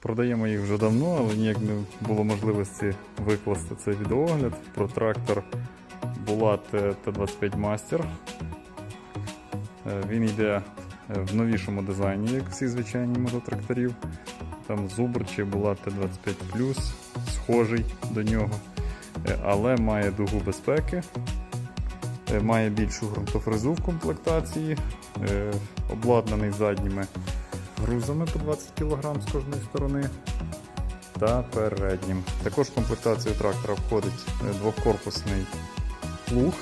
Продаємо їх вже давно, але ніяк не було можливості викласти цей відеогляд про трактор Булат е, Т-25 Master. Е, Він йде е, в новішому дизайні, як всі звичайні мототракторів. Там Зубр чи Булат Т-25 схожий до нього, але має дугу безпеки, має більшу ґрунтофрезу в комплектації, обладнаний задніми грузами по 20 кг з кожної сторони та переднім. Також в комплектацію трактора входить е, двокорпусний плуг.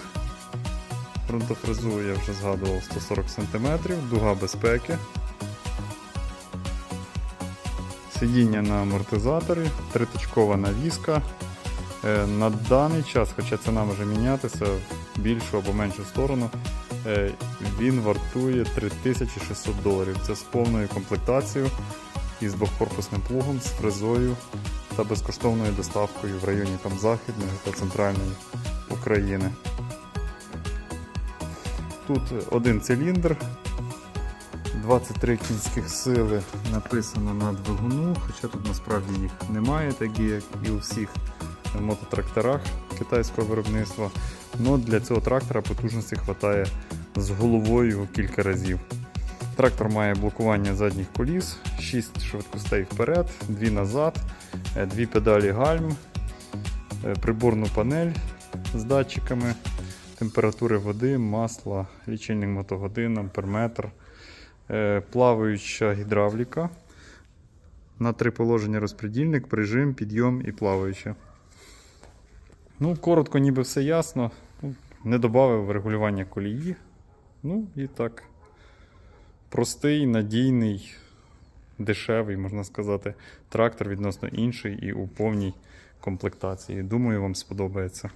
Ґрунтофрезу я вже згадував 140 см, дуга безпеки. Сидіння на амортизаторі, триточкова навіска. Е, На даний час, хоча ціна може мінятися в більшу або меншу сторону, він вартує 3600 доларів. Це з повною комплектацією із двохкорпусним плугом, з фрезою та безкоштовною доставкою в районі там Західної та Центральної України. Тут один циліндр, 23 кінських сили написано на двигуну, хоча тут насправді їх немає, так як і у всіх мототракторах китайського виробництва. Но для цього трактора потужності вистачає з головою кілька разів. Трактор має блокування задніх коліс, 6 швидкостей вперед, 2 назад, 2 педалі гальм, е, приборну панель з датчиками температури води, масла, лічильник мотогодин, амперметр, е, плаваюча гідравліка. На три положення розпредільник, прижим, підйом і плаваюча. Ну, коротко, ніби все ясно. Ну, Не додав регулювання колії. Ну і так. Простий, надійний, дешевий, можна сказати, трактор відносно інший і у повній комплектації. Думаю, вам сподобається.